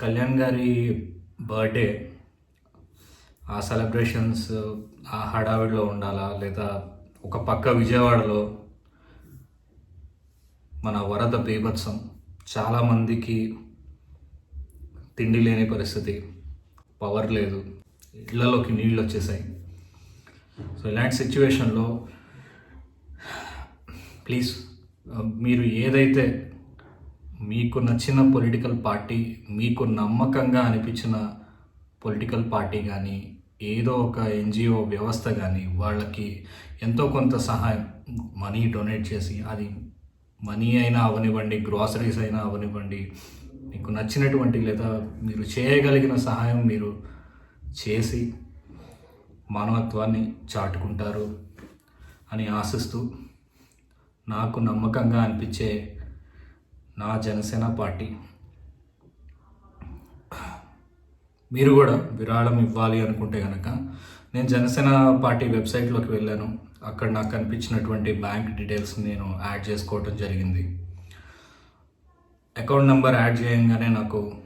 కళ్యాణ్ గారి బర్త్డే ఆ సెలబ్రేషన్స్ ఆ హడావిడిలో ఉండాలా? లేదా ఒక పక్క విజయవాడలో మన వరద బీభత్సం చాలామందికి తిండి లేని పరిస్థితి పవర్ లేదు ఇళ్ళలోకి నీళ్ళు వచ్చేసాయి. సో ఇలాంటి సిచ్యువేషన్లో ప్లీజ్ మీరు ఏదైతే మీకు నచ్చిన పొలిటికల్ పార్టీ మీకు నమ్మకంగా అనిపించిన పొలిటికల్ పార్టీ కానీ ఏదో ఒక ఎన్జిఓ వ్యవస్థ కానీ వాళ్ళకి ఎంతో కొంత సహాయం మనీ డొనేట్ చేసి అది మనీ అయినా అవనివ్వండి గ్రాసరీస్ అయినా అవనివ్వండి మీకు నచ్చినటువంటి లేదా మీరు చేయగలిగిన సహాయం మీరు చేసి మానవత్వాన్ని చాటుకుంటారు అని ఆశిస్తూ నాకు నమ్మకంగా అనిపించే నా జనసేన పార్టీ. మీరు కూడా విరాళం ఇవ్వాలి అనుకుంటే కనుక నేను జనసేన పార్టీ వెబ్సైట్లోకి వెళ్ళాను. అక్కడ నాకు కనిపించినటువంటి బ్యాంక్ డీటెయిల్స్ నేను యాడ్ చేసుకోవటం జరిగింది. అకౌంట్ నెంబర్ యాడ్ చేయంగానే నాకు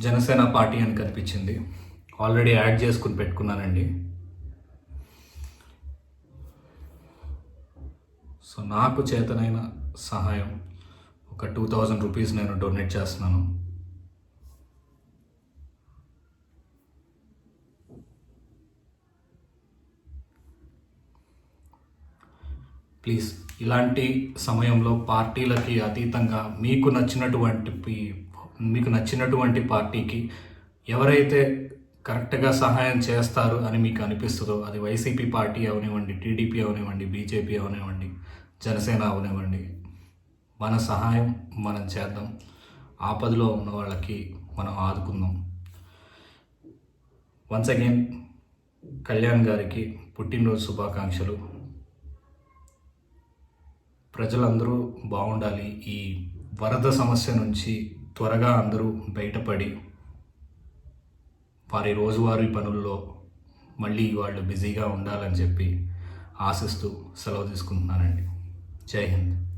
జనసేన పార్టీ అని కనిపించింది. ఆల్రెడీ యాడ్ చేసుకుని పెట్టుకున్నానండి. సో నాకు చేతనైన సహాయం. ఒక టూ థౌజండ్ రూపీస్ నేను డొనేట్ చేస్తున్నాను. ప్లీజ్ ఇలాంటి సమయంలో పార్టీలకి అతీతంగా మీకు నచ్చినటువంటి మీకు నచ్చినటువంటి పార్టీకి ఎవరైతే కరెక్ట్గా సహాయం చేస్తారు అని మీకు అనిపిస్తుందో అది వైసీపీ పార్టీ అవనివ్వండి టీడీపీ అవనివ్వండి బీజేపీ అవనివ్వండి జనసేన అవనివ్వండి మన సహాయం మనం చేద్దాం. ఆపదలో ఉన్న వాళ్ళకి మనం ఆదుకుందాం. వన్స్ అగైన్ కళ్యాణ్ గారికి పుట్టినరోజు శుభాకాంక్షలు. ప్రజలందరూ బాగుండాలి. ఈ వరద సమస్య నుంచి త్వరగా అందరూ బయటపడి వారి రోజువారీ పనుల్లో మళ్ళీ వాళ్ళు బిజీగా ఉండాలని చెప్పి ఆశిస్తూ సెలవు తీసుకుంటున్నానండి. జై హింద్.